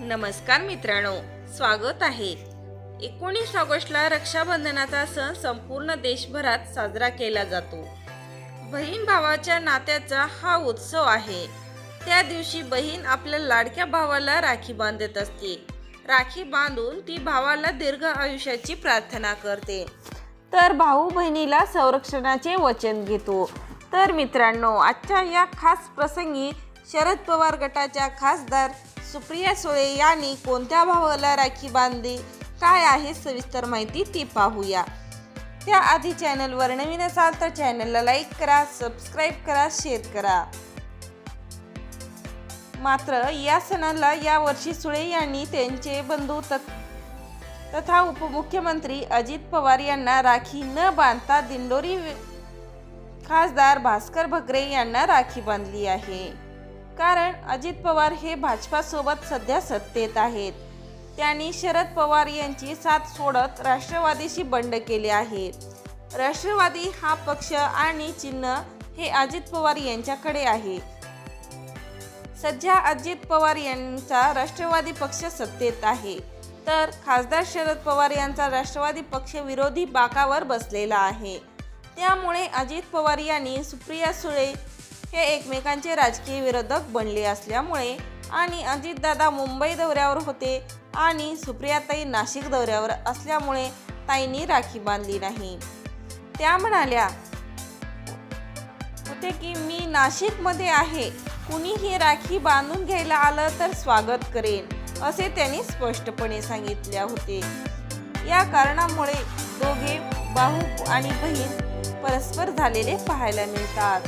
नमस्कार मित्रांनो स्वागत आहे. एकोणीस ऑगस्टला रक्षाबंधनाचा सण संपूर्ण देशभरात साजरा केला जातो. बहीण भावाच्या नात्याचा हा उत्सव आहे. त्या दिवशी बहीण आपल्या लाडक्या भावाला राखी बांधत असते. राखी बांधून ती भावाला दीर्घ आयुष्याची प्रार्थना करते. तर भाऊ बहिणीला संरक्षणाचे वचन घेतो. तर मित्रांनो आजच्या या खास प्रसंगी शरद पवार गटाच्या खासदार सुप्रिया सुळे यांनी कोणत्या भावाला राखी बांधली? काय आहे सविस्तर माहिती ती पाहूया. त्याआधी चॅनलवर नवीन असाल तर चॅनलला लाईक करा सबस्क्राईब करा शेअर करा. मात्र या सणाला यावर्षी सुळे यांनी त्यांचे बंधू तत् तथा उपमुख्यमंत्री अजित पवार यांना राखी न बांधता दिंडोरी खासदार भास्कर भगरे यांना राखी बांधली आहे. कारण अजित पवार हे भाजपासोबत सध्या सत्तेत आहेत. त्यांनी शरद पवार यांची साथ सोडत राष्ट्रवादीशी बंड केले आहे राष्ट्रवादी हा पक्ष आणि चिन्ह हे अजित पवार यांच्याकडे आहे. सध्या अजित पवार यांचा राष्ट्रवादी पक्ष सत्तेत आहे. तर खासदार शरद पवार यांचा राष्ट्रवादी पक्ष विरोधी बाकावर बसलेला आहे. त्यामुळे अजित पवार यांनी सुप्रिया सुळे हे एकमेकांचे राजकीय विरोधक बनले असल्यामुळे आणि अजितदादा मुंबई दौऱ्यावर होते आणि सुप्रियाताई नाशिक दौऱ्यावर असल्यामुळे ताईंनी राखी बांधली नाही. त्या म्हणाल्या होते की मी नाशिकमध्ये आहे. कुणीही राखी बांधून घ्यायला आलं तर स्वागत करेन असे त्यांनी स्पष्टपणे सांगितले होते. या कारणामुळे दोघे भाऊ आणि बहीण परस्पर झालेले पाहायला मिळतात.